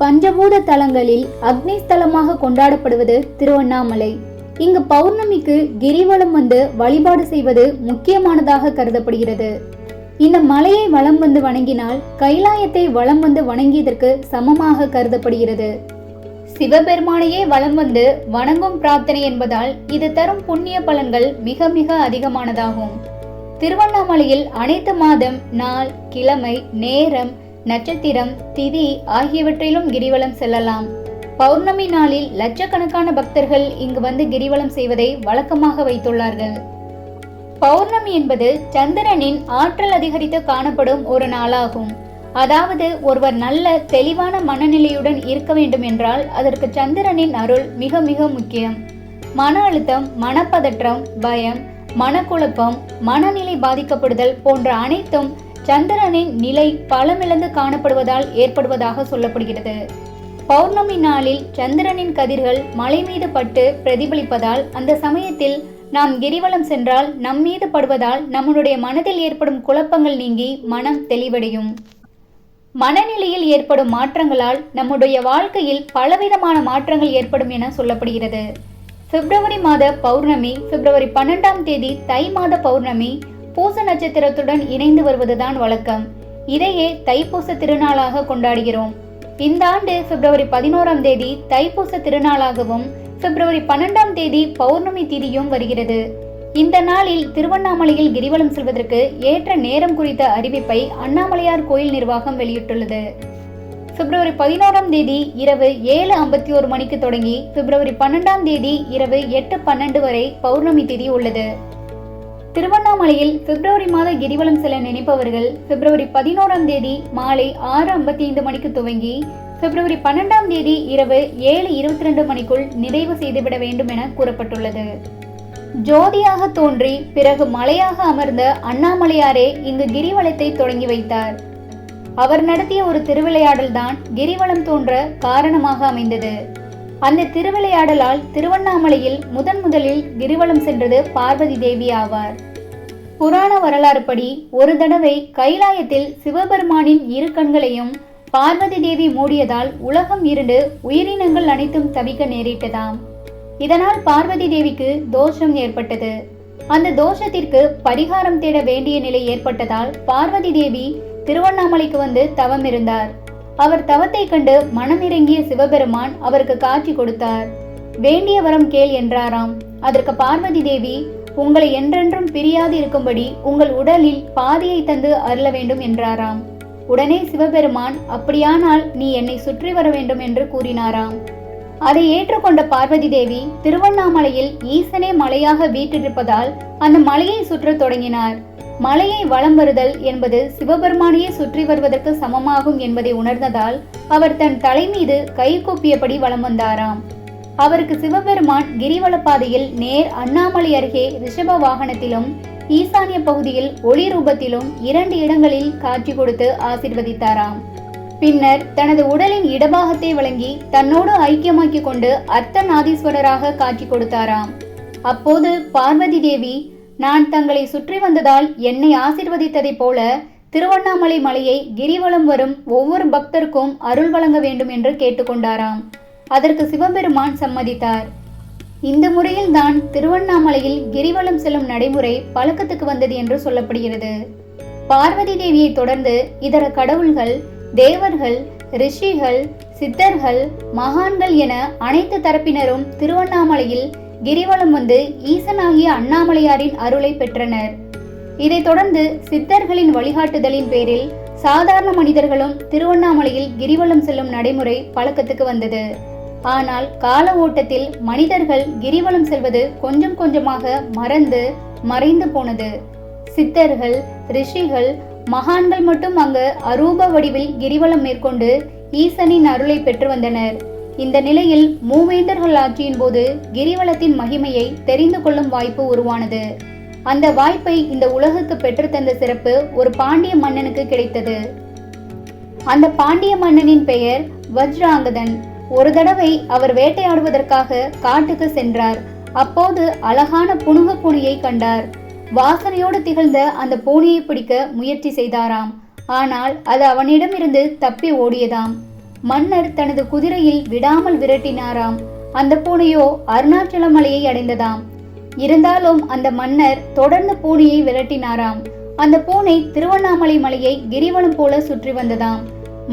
பஞ்சபூத தலங்களில் அக்னி ஸ்தலமாக கொண்டாடப்படுவது திருவண்ணாமலை. இங்கு பௌர்ணமிக்கு கிரிவலம் வந்து வழிபாடு செய்வது முக்கியமானதாக கருதப்படுகிறது. இந்த மலையை வலம் வந்து வணங்கினால் கைலாயத்தை வலம் வந்து வணங்கியதற்கு சமமாக கருதப்படுகிறது. சிவபெருமானையே வலம் வந்து வணங்கும் பிரார்த்தனை என்பதால் இது தரும் புண்ணிய பலன்கள் மிக மிக அதிகமானதாகும். திருவண்ணாமலையில் அனைத்து மாதம் நாள் கிழமை நேரம் நட்சத்திரம் திதி ஆகியவற்றிலும் கிரிவலம் செல்லலாம். பௌர்ணமி நாளில் லட்சக்கணக்கான பக்தர்கள் இங்கு வந்து கிரிவலம் செய்வதை வழக்கமாக வைத்துள்ளார்கள். பௌர்ணமி என்பது சந்திரனின் ஆற்றல் அதிகரித்து காணப்படும் ஒரு நாளாகும். அதாவது ஒருவர் நல்ல தெளிவான மனநிலையுடன் இருக்க வேண்டும் என்றால் அதற்கு சந்திரனின் அருள் மிக மிக முக்கியம். மன அழுத்தம் மனப்பதற்றம் பயம் மனக்குழப்பம் மனநிலை பாதிக்கப்படுதல் போன்ற அனைத்தும் சந்திரனின் நிலை பலமிழந்து காணப்படுவதால் ஏற்படுவதாக சொல்லப்படுகிறது. பௌர்ணமி நாளில் சந்திரனின் கதிர்கள் மலை மீது பட்டு பிரதிபலிப்பதால் அந்த சமயத்தில் நாம் கிரிவலம் சென்றால் நம் மீது படுவதால் நம்முடைய மனதில் ஏற்படும் குழப்பங்கள் நீங்கி மனம் தெளிவடையும். மனநிலையில் ஏற்படும் மாற்றங்களால் நம்முடைய வாழ்க்கையில் பலவிதமான மாற்றங்கள் ஏற்படும் என சொல்லப்படுகிறது. பிப்ரவரி மாத பௌர்ணமி பிப்ரவரி பன்னெண்டாம் தேதி தை மாத பௌர்ணமி பூச நட்சத்திரத்துடன் இணைந்து வருவதுதான் வழக்கம். இதையே தைப்பூச திருநாளாக கொண்டாடுகிறோம். இந்த ஆண்டு பிப்ரவரி பதினோராம் தேதி தைப்பூச திருநாளாகவும் பிப்ரவரி பன்னெண்டாம் தேதி பௌர்ணமி திதியும் வருகிறது. இந்த நாளில் திருவண்ணாமலையில் கிரிவலம் செல்வதற்கு ஏற்ற நேரம் குறித்த அறிவிப்பை அண்ணாமலையார் கோயில் நிர்வாகம் வெளியிட்டுள்ளது. பிப்ரவரி பதினோராம் தேதி இரவு ஏழு ஐம்பத்தி ஒரு மணிக்கு தொடங்கி பிப்ரவரி பன்னெண்டாம் தேதி இரவு எட்டு பன்னெண்டு வரை பௌர்ணமி திதி உள்ளது. திருவண்ணாமலையில் பிப்ரவரி மாத கிரிவலம் செல்ல நினைப்பவர்கள் பிப்ரவரி பதினோராம் தேதி மாலை ஆறு ஐம்பத்தி ஐந்து மணிக்கு துவங்கி பிப்ரவரி பன்னெண்டாம் தேதி இரவு ஏழு இருபத்தி ரெண்டு மணிக்குள் நிறைவு செய்துவிட வேண்டும் என கூறப்பட்டுள்ளது. ஜோதியாக தோன்றி பிறகு மலையாக அமர்ந்த அண்ணாமலையாரே இங்கு கிரிவலத்தை தொடங்கி வைத்தார். அவர் நடத்திய ஒரு திருவிளையாடல் தான் கிரிவலம் தோன்ற காரணமாக அமைந்தது. அந்த திருவிளையாடலால் திருவண்ணாமலையில் முதன் முதலில் கிரிவலம் சென்றது பார்வதி தேவி ஆவார். புராண வரலாறுப்படி ஒரு தடவை கைலாயத்தில் சிவபெருமானின் இரு கண்களையும் பார்வதி தேவி மூடியதால் உலகம் இருண்டு உயிரினங்கள் அனைத்தும் தவிக்க நேரிட்டதாம். இதனால் பார்வதி தேவிக்கு தோஷம் ஏற்பட்டது. அந்த தோஷத்திற்கு பரிகாரம் தேட வேண்டிய நிலை ஏற்பட்டதால் பார்வதி தேவி திருவண்ணாமலைக்கு வந்து தவம் இருந்தார் அவர் தவத்தை கண்டு மனமிறங்கிய சிவபெருமான் அவருக்கு காட்சி கொடுத்தார். வேண்டிய வரம் கேள் என்றாராம். அதற்கு பார்வதி தேவி உங்களை என்றென்றும் பிரியாது இருக்கும்படி உங்கள் உடலில் பாதியை தந்து அருள வேண்டும் என்றாராம். உடனே சிவபெருமான் அப்படியானால் நீ என்னை சுற்றி வர வேண்டும் என்று கூறினாராம். அதை ஏற்றுக்கொண்ட பார்வதி தேவி திருவண்ணாமலையில் ஈசனே மலையாக வீற்றிருப்பதால் அந்த மலையை சுற்றத் தொடங்கினார். மலையை வலம் வருதல் என்பது சிவபெருமானையே சுற்றி வருவதற்கு சமமாகும் என்பதை உணர்ந்ததால் அவர் தன் தலை மீது கை கூப்பியபடி வலம் வந்தாராம். அவருக்கு சிவபெருமான் கிரிவலப்பாதையில் நேர் அண்ணாமலை அருகே ரிஷப வாகனத்திலும் ஈசானிய பகுதியில் ஒளி ரூபத்திலும் இரண்டு இடங்களில் காட்சி கொடுத்து ஆசிர்வதித்தாராம். பின்னர் தனது உடலின் இடபாகத்தை வழங்கி தன்னோடு ஐக்கியமாக்கிக் கொண்டு அர்த்தநாதீஸ்வரராக காட்சி கொடுத்தாராம். அப்போது பார்வதி தேவி நான் தங்களை சுற்றி வந்ததால் என்னை ஆசிர்வதித்ததைப் போல திருவண்ணாமலை மலையை கிரிவலம் வரும் ஒவ்வொரு பக்தருக்கும் அருள் வழங்க வேண்டும் என்று கேட்டுக்கொண்டாராம் அதற்கு சிவபெருமான் சம்மதித்தார். இந்த முறையில் தான் திருவண்ணாமலையில் கிரிவலம் செல்லும் நடைமுறை பழக்கத்துக்கு வந்தது என்று சொல்லப்படுகிறது. பார்வதி தேவியை தொடர்ந்து இதர கடவுள்கள் தேவர்கள் ரிஷிகள் சித்தர்கள் மகான்கள் என அனைத்து தரப்பினரும் திருவண்ணாமலையில் கிரிவலம் வந்து ஈசனாகிய அண்ணாமலையாரின் அருளை பெற்றனர். இதைத் தொடர்ந்து சித்தர்களின் வழிகாட்டுதலின் பேரில் சாதாரண மனிதர்களும் திருவண்ணாமலையில் கிரிவலம் செல்லும் நடைமுறை பழக்கத்துக்கு வந்தது. ஆனால் கால ஓட்டத்தில் மனிதர்கள் கிரிவலம் செல்வது கொஞ்சம் கொஞ்சமாக மறந்து மறைந்து போனது. சித்தர்கள் ரிஷிகள் மகான்கள் மட்டும் அங்கு அரூப வடிவில் கிரிவலம் மேற்கொண்டு ஈசனின் அருளை பெற்று வந்தனர். இந்த நிலையில் மூவேந்தர்கள் ஆட்சியின் போது கிரிவலத்தின் மகிமையை தெரிந்து கொள்ளும் வாய்ப்பு உருவானது. அந்த வாய்ப்பை இந்த உலகுக்கு பெற்றுத்தந்த சிறப்பு ஒரு பாண்டிய மன்னனுக்கு கிடைத்தது. அந்த பாண்டிய மன்னனின் பெயர் வஜ்ராங்கதன். ஒரு தடவை அவர் வேட்டையாடுவதற்காக காட்டுக்கு சென்றார். அப்போது அழகான புனுக பூனையை கண்டார். வாசனையோடு திகழ்ந்த அந்த பூனையை பிடிக்க முயற்சி செய்தாராம். ஆனால் அது அவனிடமிருந்து தப்பி ஓடியதாம். மன்னர் தனது குதிரையில் விடாமல் விரட்டினாராம். அந்த பூனையோ அருணாச்சல மலையை அடைந்ததாம். இருந்தாலும் அந்த மன்னர் தொடர்ந்து பூனையை விரட்டினாராம். அந்த பூனை திருவண்ணாமலை மலையை கிரிவலம் போல சுற்றி வந்ததாம்.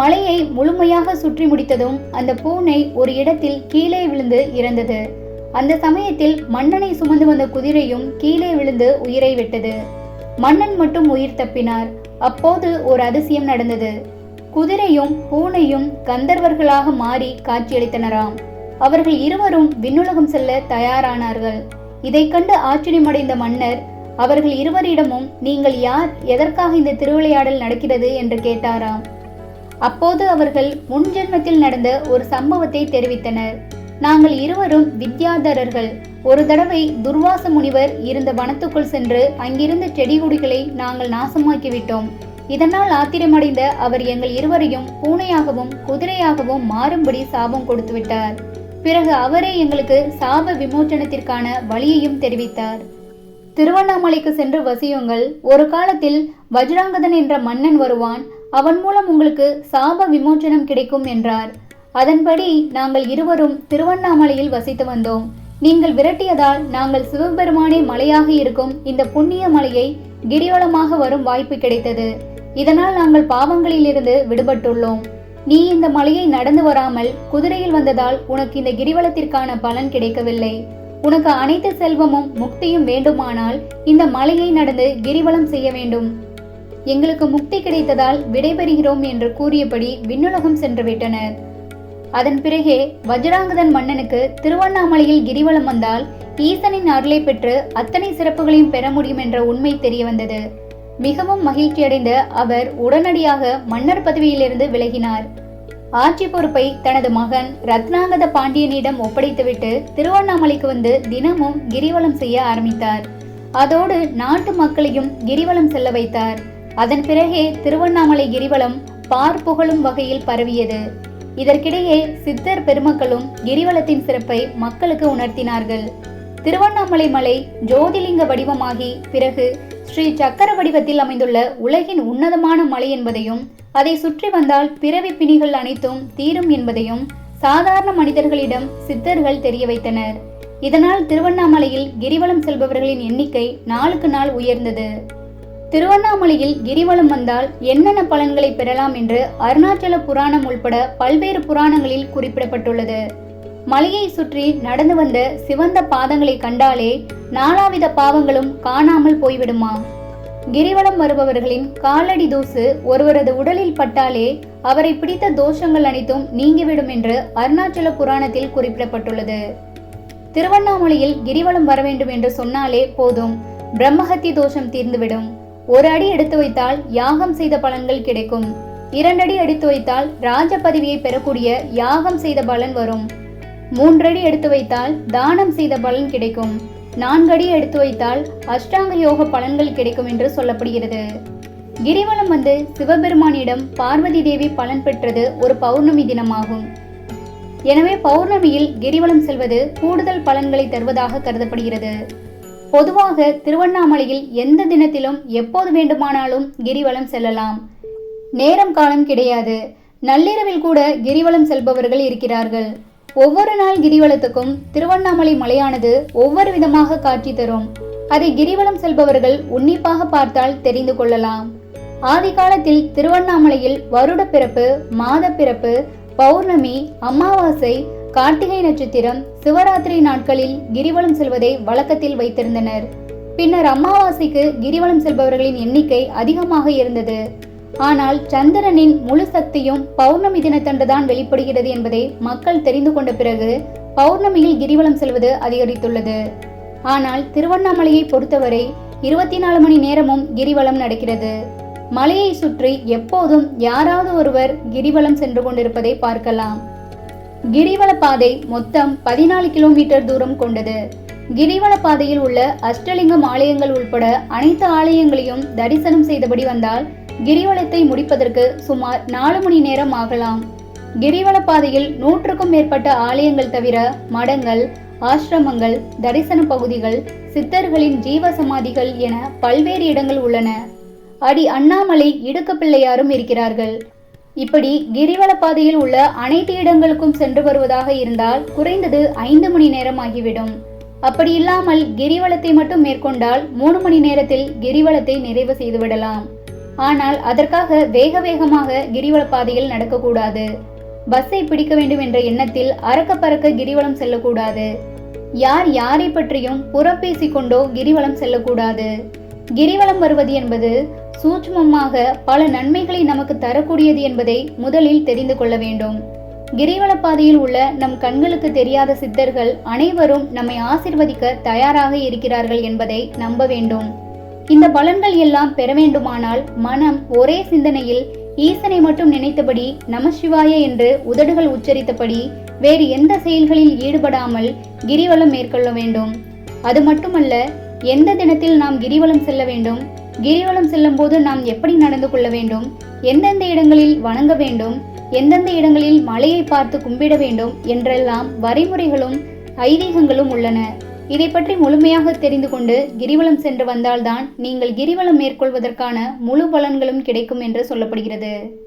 மலையை முழுமையாக சுற்றி முடித்ததும் அந்த பூனை ஒரு இடத்தில் கீழே விழுந்து இறந்தது. அந்த சமயத்தில் மன்னனை சுமந்து வந்த குதிரையும் கீழே விழுந்து உயிரை விட்டது. மன்னன் மட்டும் உயிர் தப்பினார். அப்போது ஒரு அதிசயம் நடந்தது. குதிரையும் பூனையும் கந்தர்வர்களாக மாறி காட்சியளித்தனராம். அவர்கள் இருவரும் விண்ணுலகம் செல்ல தயாரானார்கள். இதை கண்டு ஆச்சரியமடைந்த மன்னர் அவர்கள் இருவரிடமும் நீங்கள் யார் எதற்காக இந்த திருவிளையாடல் நடக்கிறது? என்று கேட்டாராம். அப்போது அவர்கள் முன்ஜென்மத்தில் நடந்த ஒரு சம்பவத்தை தெரிவித்தனர். நாங்கள் இருவரும் வித்யாதரர்கள். ஒரு தடவை துர்வாச முனிவர் இருந்த வனத்துக்குள் சென்று அங்கிருந்த செடி கொடிகளை நாங்கள் நாசமாக்கிவிட்டோம். இதனால் ஆத்திரமடைந்த அவர் எங்கள் இருவரையும் பூனையாகவும் குதிரையாகவும் மாறும்படி சாபம் கொடுத்துவிட்டார். பிறகு அவரே எங்களுக்கு சாப விமோச்சனத்திற்கான வழியையும் தெரிவித்தார். திருவண்ணாமலைக்கு சென்று வசியுங்கள். ஒரு காலத்தில் வஜ்ராங்கதன் என்ற மன்னன் வருவான். அவன் மூலம் உங்களுக்கு சாப விமோச்சனம் கிடைக்கும் என்றார். அதன்படி நாங்கள் இருவரும் திருவண்ணாமலையில் வசித்து வந்தோம். நீங்கள் விரட்டியதால் நாங்கள் சிவபெருமானே மலையாக இருக்கும் இந்த புண்ணிய மலையை கிரிவலமாக வரும் வாய்ப்பு கிடைத்தது. இதனால் நாங்கள் பாவங்களிலிருந்து விடுபட்டுள்ளோம். நீ இந்த மலையை நடந்து வராமல் குதிரையில் வந்ததால் உனக்கு இந்த கிரிவலத்திற்கான பலன் கிடைக்கவில்லை. உனக்கு அனைத்து செல்வமும் முக்தியும் வேண்டுமானால் இந்த மலையை நடந்து கிரிவலம் செய்ய வேண்டும். எங்களுக்கு முக்தி கிடைத்ததால் விடைபெறுகிறோம் என்று கூறியபடி விண்ணுலகம் சென்று விட்டனர் அதன் பிறகே வஜ்ராங்கதன் மன்னனுக்கு திருவண்ணாமலையில் கிரிவலம் வந்தால் ஈசனின் அருளை பெற்று அத்தனை சிறப்புகளையும் பெற முடியும் என்ற உண்மை தெரிய வந்தது மிகவும் மகிழ்ச்சியடைந்த அவர் உடனடியாக மன்னர் பதவியிலிருந்து விலகினார். ஆட்சி பொறுப்பை தனது மகன் ரத்னாங்கத பாண்டியனிடம் ஒப்படைத்துவிட்டு திருவண்ணாமலைக்கு வந்து தினமும் கிரிவலம் செய்ய ஆரம்பித்தார். அதோடு நாட்டு மக்களையும் கிரிவலம் செல்ல வைத்தார். அதன் பிறகே திருவண்ணாமலை கிரிவலம் பார் புகழும் வகையில் பரவியது. இதற்கிடையே சித்தர் பெருமக்களும் கிரிவலத்தின் சிறப்பை மக்களுக்கு உணர்த்தினார்கள். திருவண்ணாமலை மலை ஜோதிலிங்க வடிவமாகி பிறகு ஸ்ரீ சக்கர வடிவத்தில் அமைந்துள்ள உலகின் உன்னதமான மலை என்பதையும் அதை சுற்றி வந்தால் பிறவி பிணிகள் அனைத்தும் தீரும் என்பதையும் சாதாரண மனிதர்களிடம் சித்தர்கள் தெரிய வைத்தனர். இதனால் திருவண்ணாமலையில் கிரிவலம் செல்பவர்களின் எண்ணிக்கை நாளுக்கு நாள் உயர்ந்தது. திருவண்ணாமலையில் கிரிவலம் வந்தால் என்னென்ன பலன்களை பெறலாம் என்று அருணாச்சல புராணம் உள்பட பல்வேறு புராணங்களில் குறிப்பிடப்பட்டுள்ளது. மலையை சுற்றி நடந்து வந்த சிவந்த பாதங்களை கண்டாலே நாலாவித பாவங்களும் காணாமல் போய்விடுமா? கிரிவலம் வருபவர்களின் காலடி தூசு ஒருவரது உடலில் பட்டாலே அவரை பிடித்த தோஷங்கள் அனைத்தும் நீங்கிவிடும் என்று அருணாச்சல புராணத்தில் குறிப்பிடப்பட்டுள்ளது. திருவண்ணாமலையில் கிரிவலம் வர வேண்டும் என்று சொன்னாலே போதும். பிரம்மஹத்தி தோஷம் தீர்ந்துவிடும். ஒரு அடி எடுத்து வைத்தால் யாகம் செய்த பலன்கள் கிடைக்கும். இரண்டடி எடுத்து வைத்தால் ராஜ பதவியை பெறக்கூடிய யாகம் செய்த பலன் வரும். மூன்றடி எடுத்து வைத்தால் தானம் செய்த பலன் கிடைக்கும். நான்கடி எடுத்து வைத்தால் அஷ்டாங்க யோக பலன்கள் கிடைக்கும் என்று சொல்லப்படுகிறது. கிரிவலம் வந்து சிவபெருமானிடம் பார்வதி தேவி பலன் பெற்றது ஒரு பௌர்ணமி தினமாகும். எனவே பௌர்ணமியில் கிரிவலம் செல்வது கூடுதல் பலன்களை தருவதாக கருதப்படுகிறது. பொதுவாக திருவண்ணாமலையில் எந்த தினத்திலும் எப்போது வேண்டுமானாலும் கிரிவலம் செல்லலாம். நேரம் காலம் கிடையாது. நள்ளிரவில் கூட கிரிவலம் செல்பவர்கள் இருக்கிறார்கள். ஒவ்வொரு நாள் கிரிவலத்துக்கும் திருவண்ணாமலை மலையானது ஒவ்வொரு விதமாக காட்சி தரும். அதை கிரிவலம் செல்பவர்கள் உன்னிப்பாக பார்த்தால் தெரிந்து கொள்ளலாம். ஆதி காலத்தில் திருவண்ணாமலையில் வருட பிறப்பு மாத பிறப்பு பௌர்ணமி அமாவாசை கார்த்திகை நட்சத்திரம் சிவராத்திரி நாட்களில் கிரிவலம் செல்வதை வழக்கத்தில் வைத்திருந்தனர். பின்னர் அமாவாசைக்கு கிரிவலம் செல்பவர்களின் எண்ணிக்கை அதிகமாக இருந்தது. ஆனால் சந்திரனின் முழு சக்தியும் பௌர்ணமி தினத்தன்றுதான் வெளிப்படுகிறது என்பதை மக்கள் தெரிந்து கொண்ட பிறகு பௌர்ணமியில் கிரிவலம் செல்வது அதிகரித்துள்ளது. ஆனால் திருவண்ணாமலையை பொறுத்தவரை இருபத்தி நாலு மணி நேரமும் கிரிவலம் நடக்கிறது. மலையை சுற்றி எப்போதும் யாராவது ஒருவர் கிரிவலம் சென்று கொண்டிருப்பதை பார்க்கலாம். கிரிவல பாதை மொத்தம் பதினாலு கிலோமீட்டர் தூரம் கொண்டது. கிரிவல பாதையில் உள்ள அஷ்டலிங்கம் ஆலயங்கள் உட்பட அனைத்து ஆலயங்களையும் தரிசனம் செய்தபடி வந்தால் கிரிவலத்தை முடிப்பதற்கு சுமார் நாலு மணி நேரம் ஆகலாம். கிரிவல பாதையில் நூற்றுக்கும் மேற்பட்ட ஆலயங்கள் தவிர மடங்கள் ஆசிரமங்கள் தரிசன பகுதிகள் சித்தர்களின் ஜீவ சமாதிகள் என பல்வேறு இடங்கள் உள்ளன. அடி அண்ணாமலை இடுக்க பிள்ளையாரும் இருக்கிறார்கள். இப்படி கிரிவல பாதையில் உள்ள அனைத்து இடங்களுக்கும் சென்று வருவதாக இருந்தால் குறைந்தது ஐந்து மணி நேரம் ஆகிவிடும். அப்படி இல்லாமல் கிரிவலத்தை மட்டும் மேற்கொண்டால் மூணு மணி நேரத்தில் கிரிவலத்தை நிறைவு செய்துவிடலாம் ஆனால் அதற்காக வேக வேகமாக கிரிவல பாதையில் நடக்கக்கூடாது. பஸ்ஸை பிடிக்க வேண்டும் என்ற எண்ணத்தில் அறக்க பறக்க கிரிவலம் செல்லக்கூடாது. யார் யாரை பற்றியும் புறம் பேசிக்கொண்டோ கிரிவலம் செல்லக்கூடாது. கிரிவலம் வருவது என்பது சூட்சமமாக பல நன்மைகளை நமக்கு தரக்கூடியது என்பதை முதலில் தெரிந்து கொள்ள வேண்டும். கிரிவலப்பாதையில் உள்ள நம் கண்களுக்கு தெரியாத சித்தர்கள் அனைவரும் நம்மை ஆசிர்வதிக்க தயாராக இருக்கிறார்கள் என்பதை நம்ப வேண்டும். இந்த பலன்கள் எல்லாம் பெற வேண்டுமானால் மனம் ஒரே சிந்தனையில் ஈசனை மட்டும் நினைத்தபடி நமசிவாய என்று உதடுகள் உச்சரித்தபடி வேறு எந்த செயல்களில் ஈடுபடாமல் கிரிவலம் மேற்கொள்ள வேண்டும். அது மட்டுமல்ல எந்த தினத்தில் நாம் கிரிவலம் செல்ல வேண்டும்? கிரிவலம் செல்லும் போது நாம் எப்படி நடந்து கொள்ள வேண்டும்? எந்தெந்த இடங்களில் வணங்க வேண்டும்? எந்தெந்த இடங்களில் மலையை பார்த்து கும்பிட வேண்டும்? என்றெல்லாம் வரைமுறைகளும் ஐதீகங்களும் உள்ளன. இதை பற்றி முழுமையாக தெரிந்து கொண்டு கிரிவலம் சென்று வந்தால்தான் நீங்கள் கிரிவலம் மேற்கொள்வதற்கான முழு பலன்களும் கிடைக்கும் என்று சொல்லப்படுகிறது.